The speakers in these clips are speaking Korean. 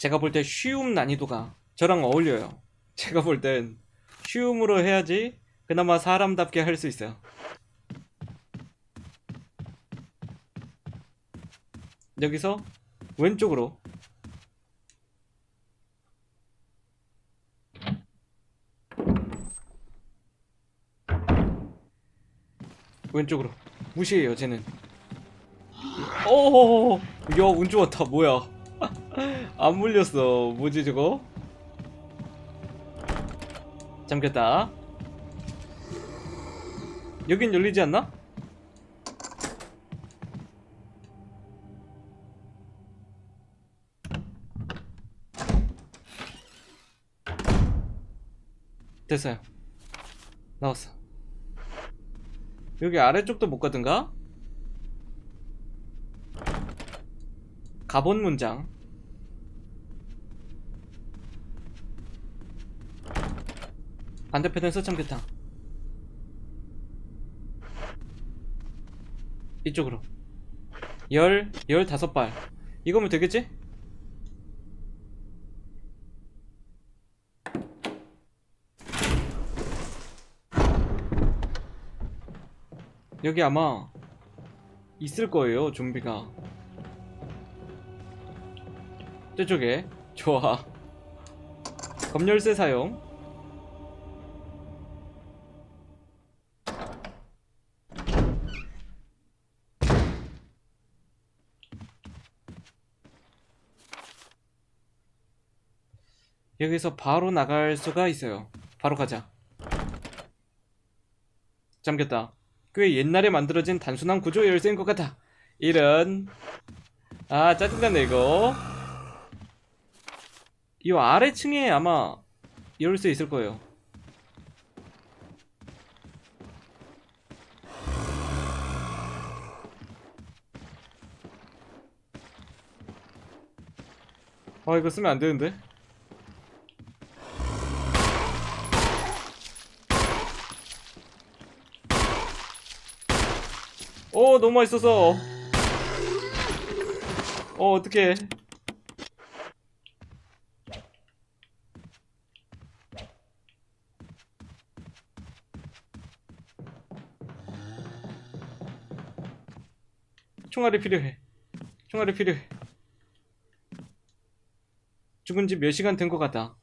제가 볼 때 쉬움 난이도가 저랑 어울려요. 제가 볼 땐 쉬움으로 해야지 그나마 사람답게 할 수 있어요. 여기서 왼쪽으로. 왼쪽으로. 무시해요 쟤는. 오호호호 야운 좋았다. 뭐야 안 물렸어. 뭐지 저거? 잠겼다. 여긴 열리지 않나? 됐어요. 나왔어. 여기 아래쪽도 못 가든가? 가본 문장 반대편은 서창교탕 이쪽으로. 열, 열다섯 발. 이거면 되겠지? 여기 아마 있을 거예요 좀비가. 저쪽에. 좋아. 검열쇠 사용 여기서 바로 나갈 수가 있어요. 바로 가자. 잠겼다. 꽤 옛날에 만들어진 단순한 구조 열쇠인 것 같아. 이런. 아 짜증나네 이거. 이 아래층에 아마 열쇠 있을 거예요. 아 이거 쓰면 안 되는데 오 너무 맛있어서. 어 어떡해. 총알이 필요해. 총알이 필요해. 죽은 지 몇 시간 된 것 같다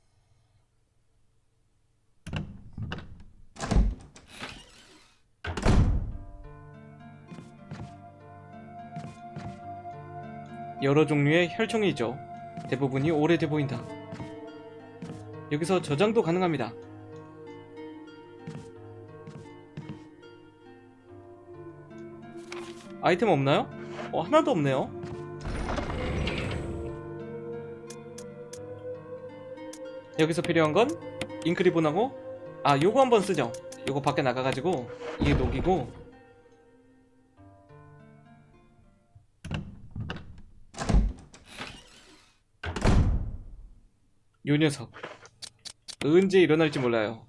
여러 종류의 혈청이 있죠. 대부분이 오래돼 보인다. 여기서 저장도 가능합니다. 아이템 없나요? 어, 하나도 없네요. 여기서 필요한 건 잉크리본하고 아 요거 한번 쓰죠. 요거 밖에 나가가지고 이게 녹이고 요 녀석 언제 일어날지 몰라요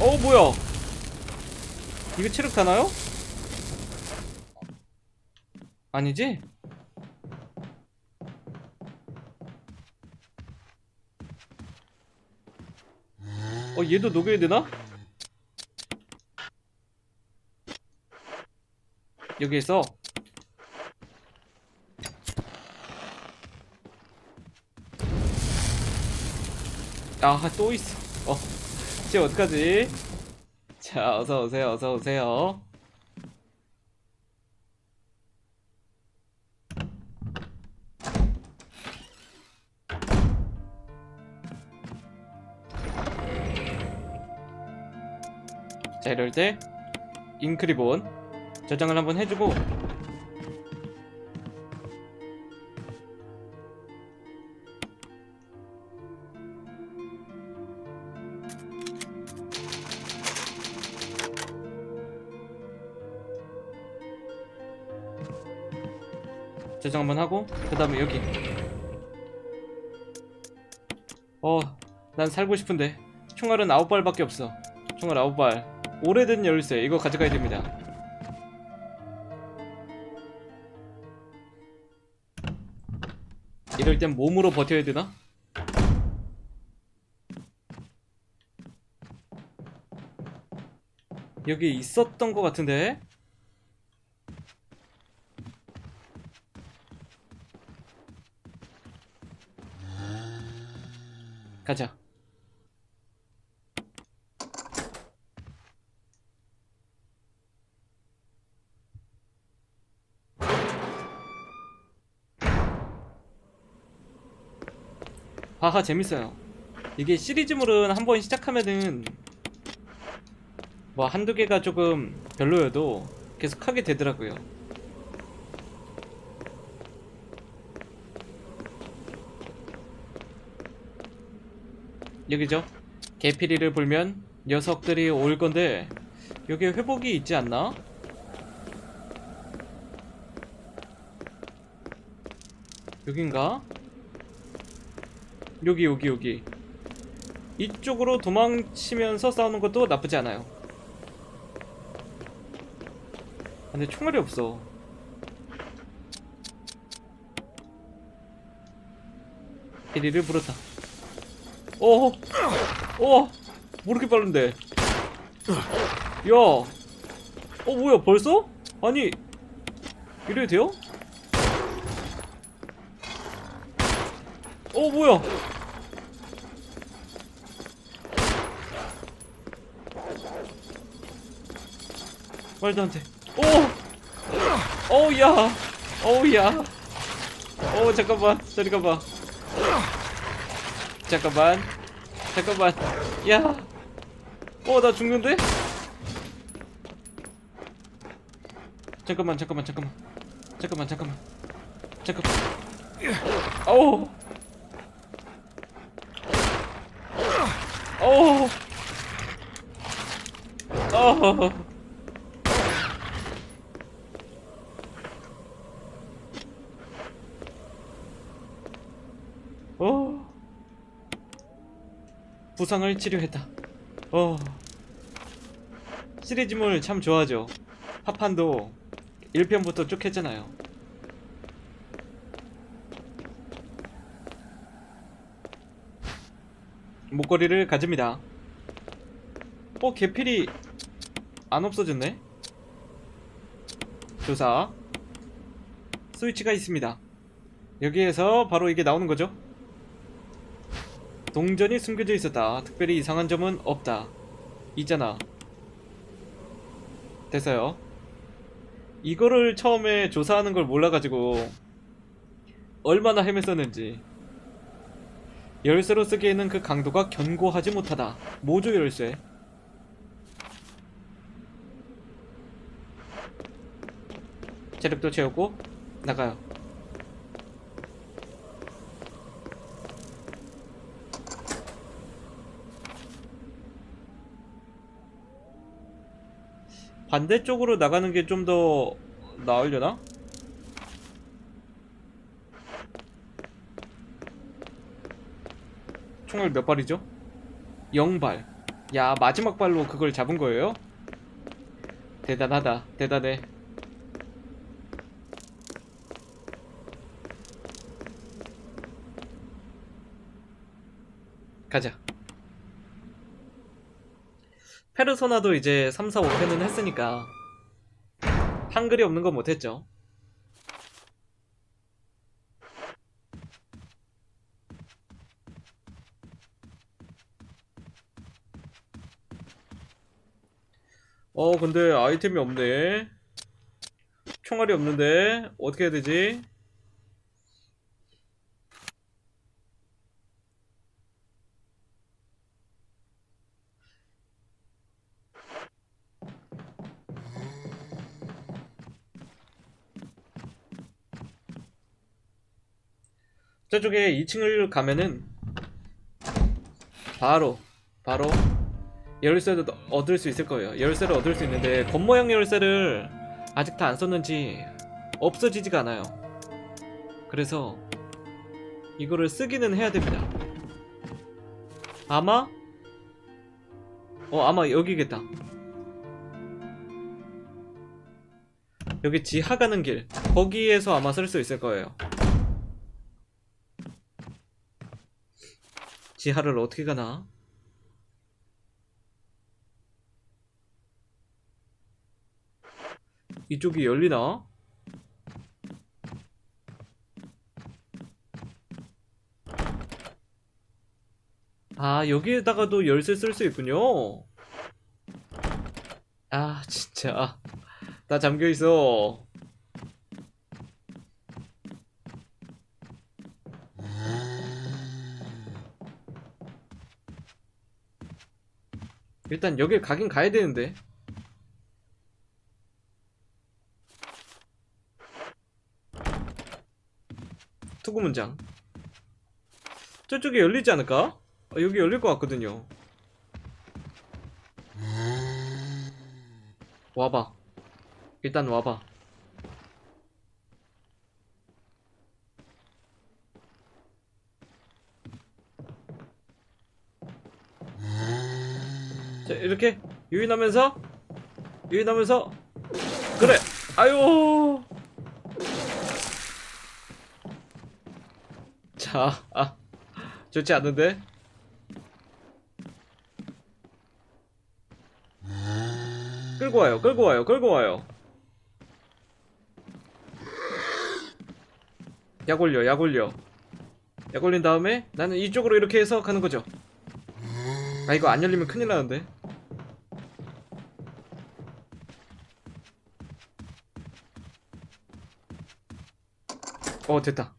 어 뭐야 이거 체력 타나요? 아니지? 어 얘도 녹여야 되나? 여기에서 아, 또 있어. 어. 쟤 어떡하지? 자, 어서 오세요. 어서 오세요. 자, 이럴 때 잉크리본 저장을 한번 해주고 저장 한번 하고 그 다음에 여기. 어 난 살고 싶은데. 총알은 9발밖에 없어. 총알 9발. 오래된 열쇠. 이거 가져가야 됩니다. 이럴 땐 몸으로 버텨야 되나? 여기 있었던 것 같은데? 가자. 하하 재밌어요. 이게 시리즈물은 한 번 시작하면은 뭐 한두 개가 조금 별로여도 계속 하게 되더라고요. 여기죠. 개피리를 불면 녀석들이 올 건데 여기에 회복이 있지 않나? 여긴가? 여기 여기 여기 이쪽으로 도망치면서 싸우는 것도 나쁘지 않아요 아, 근데 총알이 없어 피리를 불었다 어, 어, 뭐 이렇게 빠른데? 야, 어 뭐야 벌써? 아니 이래도 돼요? 어 뭐야? 말도 안 돼. 오, 어우 야, 어우 야, 어 잠깐만, 저리 가봐. 잠깐만. 잠깐만. 야어 나 죽는데? 잠깐만 잠깐만 잠깐만. 잠깐만 잠깐만. 잠깐만. 어우 어우 어우 어 부상을 치료했다. 어. 시리즈물 참 좋아하죠. 파판도 1편부터 쭉 했잖아요. 목걸이를 가집니다. 어, 개필이 안 없어졌네? 조사. 스위치가 있습니다. 여기에서 바로 이게 나오는 거죠? 동전이 숨겨져 있었다. 특별히 이상한 점은 없다. 있잖아. 됐어요. 이거를 처음에 조사하는 걸 몰라가지고 얼마나 헤맸었는지. 열쇠로 쓰기에는 그 강도가 견고하지 못하다. 모조 열쇠. 체력도 채우고 나가요. 반대쪽으로 나가는 게 좀 더 나으려나? 총알 몇 발이죠? 0발. 야, 마지막 발로 그걸 잡은 거예요? 대단하다. 대단해. 가자. 페르소나도 이제 3, 4, 5편은 했으니까 한글이 없는 건 못했죠. 어 근데 아이템이 없네. 총알이 없는데 어떻게 해야 되지? 저쪽에 2층을 가면은 바로 바로 열쇠도 얻을 수 있을 거예요. 열쇠를 얻을 수 있는데 겉모양 열쇠를 아직 다 안 썼는지 없어지지가 않아요. 그래서 이거를 쓰기는 해야 됩니다. 아마 어 아마 여기겠다. 여기 지하 가는 길 거기에서 아마 쓸 수 있을 거예요. 지하를 어떻게 가나? 이쪽이 열리나? 아, 여기에다가도 열쇠 쓸 수 있군요. 아, 진짜. 나 잠겨 있어. 일단 여길 가긴 가야 되는데. 투구 문장. 저쪽에 열리지 않을까? 아, 여기 열릴 것 같거든요. 와봐. 일단 와봐. 자, 이렇게 유인하면서 유인하면서 그래. 아유. 자, 아, 좋지 않은데? 끌고 와요, 끌고 와요, 끌고 와요. 약 올려, 약 올려. 약 올린 다음에 나는 이쪽으로 이렇게 해서 가는 거죠. 아, 이거 안 열리면 큰일 나는데. 어, 됐다.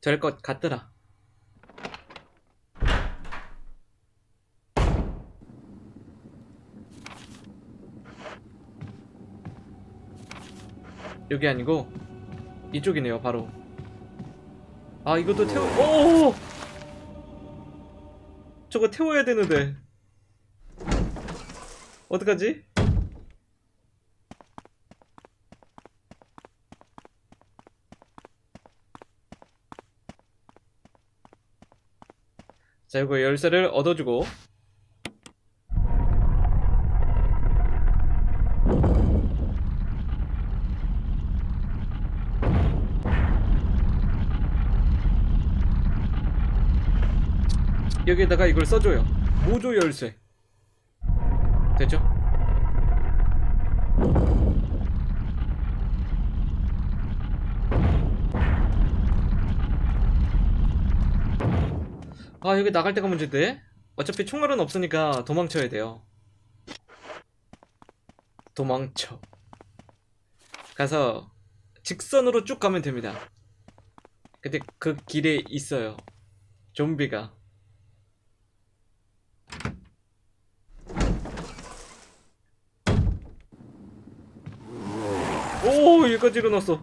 될 것 같더라. 여기 아니고 이쪽이네요, 바로. 아, 이것도 태워. 오! 저거 태워야 되는데. 어떡하지? 자, 이거 열쇠를 얻어주고. 여기에다가 이걸 써줘요. 모조 열쇠. 됐죠? 아, 여기 나갈 때가 문제인데? 어차피 총알은 없으니까 도망쳐야 돼요. 도망쳐. 가서 직선으로 쭉 가면 됩니다. 근데 그 길에 있어요. 좀비가. 오, 여기까지 일어났어.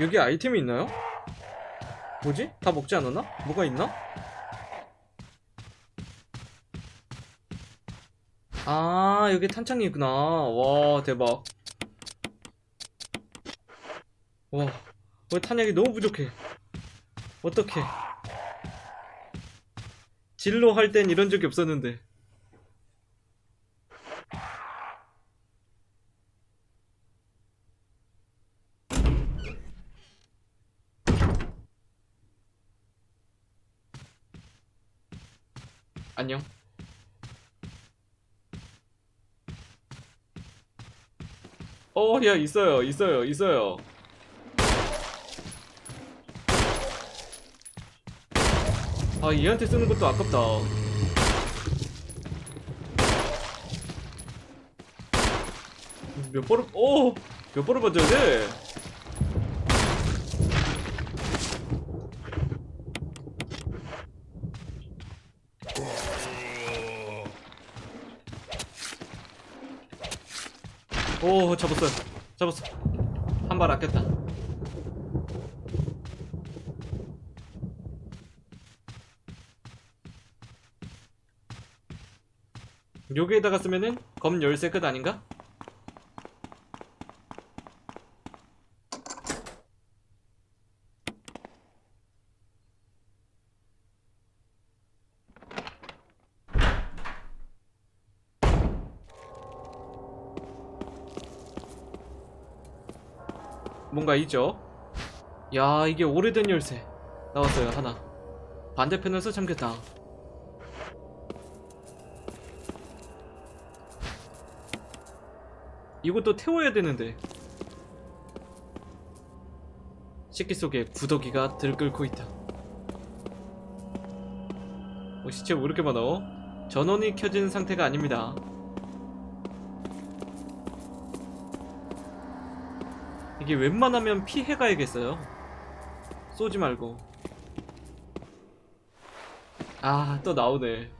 여기 아이템이 있나요? 뭐지? 다 먹지 않았나? 뭐가 있나? 아, 여기 탄창이 있구나. 와, 대박. 와, 왜 탄약이 너무 부족해. 어떡해. 진로 할 땐 이런 적이 없었는데. 안녕. 어, 야, 있어요, 있어요, 있어요. 아, 얘한테 쓰는 것도 아깝다. 몇 번을, 오! 몇 번을 맞아야 돼? 오, 잡았어요. 잡았어. 한 발 아꼈다. 여기에다가 쓰면은 검 열쇠 끝 아닌가? 뭔가 있죠? 야 이게 오래된 열쇠. 나왔어요 하나. 반대편에서 잠겼다. 이것도 태워야 되는데. 식기 속에 구더기가 들끓고 있다. 어, 시체 왜 이렇게 많아? 전원이 켜진 상태가 아닙니다 이게 웬만하면 피해가야겠어요. 쏘지 말고. 아 또 나오네.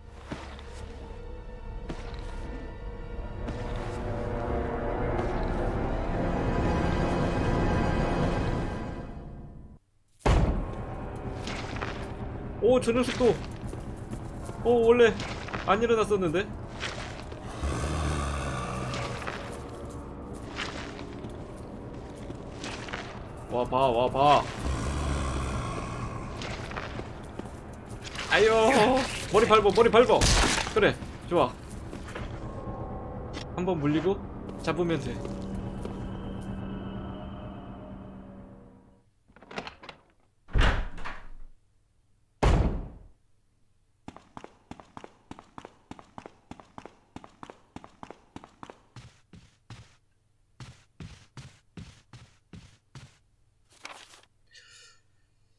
오 저 녀석도. 오 원래 안 일어났었는데 와봐 와봐. 아유 머리 밟어 머리 밟어. 그래 좋아. 한번 물리고 잡으면 돼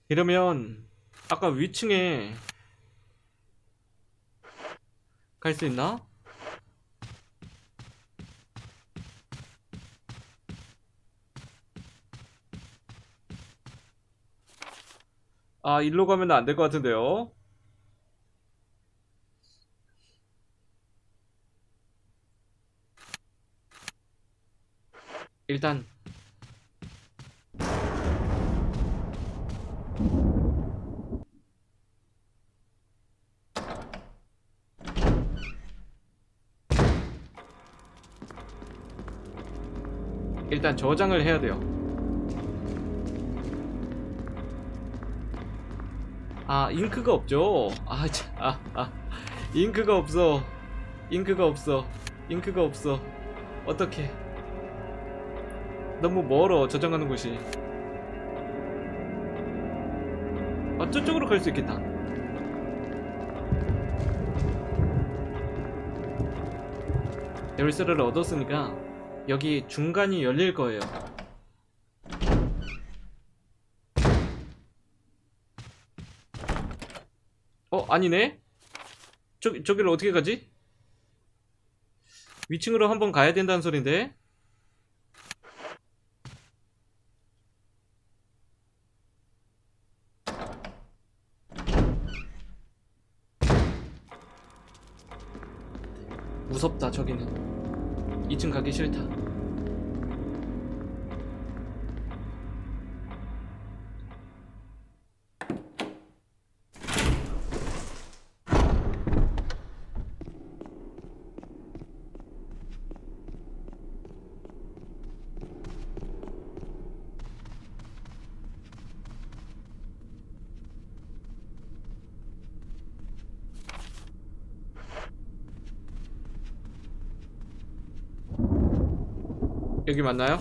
이러면 아까 위층에 갈 수 있나? 아, 일로 가면 안 될 것 같은데요? 일단 일단 저장을 해야 돼요. 아, 잉크가 없죠? 아, 참, 아, 아. 잉크가 없어. 잉크가 없어. 잉크가 없어. 어떡해. 너무 멀어, 저장하는 곳이. 아, 저쪽으로 갈 수 있겠다. 열쇠를 얻었으니까 여기 중간이 열릴 거예요. 어, 아니네? 저, 저기를 어떻게 가지? 위층으로 한번 가야 된다는 소린데? 여기 맞나요?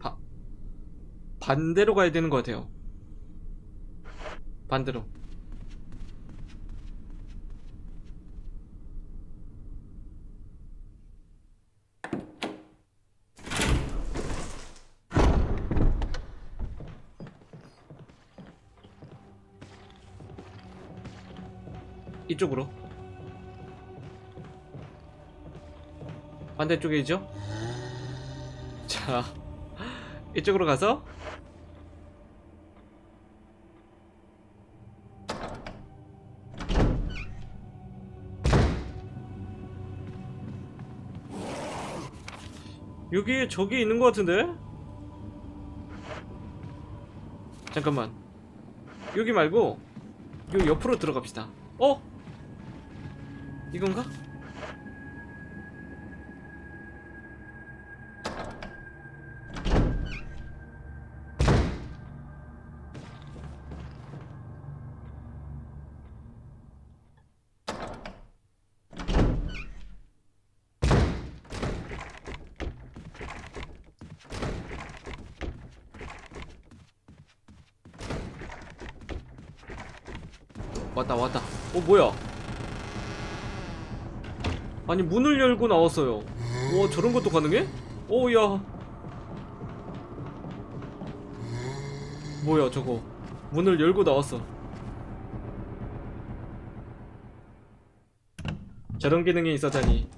바, 반대로 가야 되는 것 같아요. 반대로. 이쪽으로. 반대쪽이죠? 자, 이쪽으로 가서 여기 저기 있는 것 같은데? 잠깐만 여기 말고 요 옆으로 들어갑시다 어? 이건가? 왔다 왔다. 어 뭐야? 아니 문을 열고 나왔어요. 와 저런 것도 가능해? 오야. 뭐야 저거? 문을 열고 나왔어. 저런 기능이 있었다니.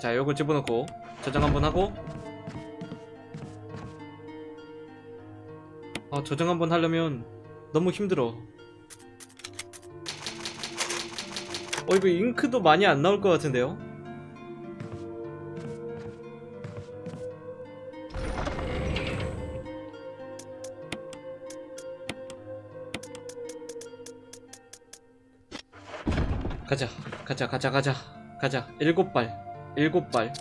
자 요걸 집어넣고 저장 한번 하고 아 저장 한번 하려면 너무 힘들어. 어 이거 잉크도 많이 안 나올 것 같은데요? 가자 가자 가자 가자 가자. 일곱 발 일곱 발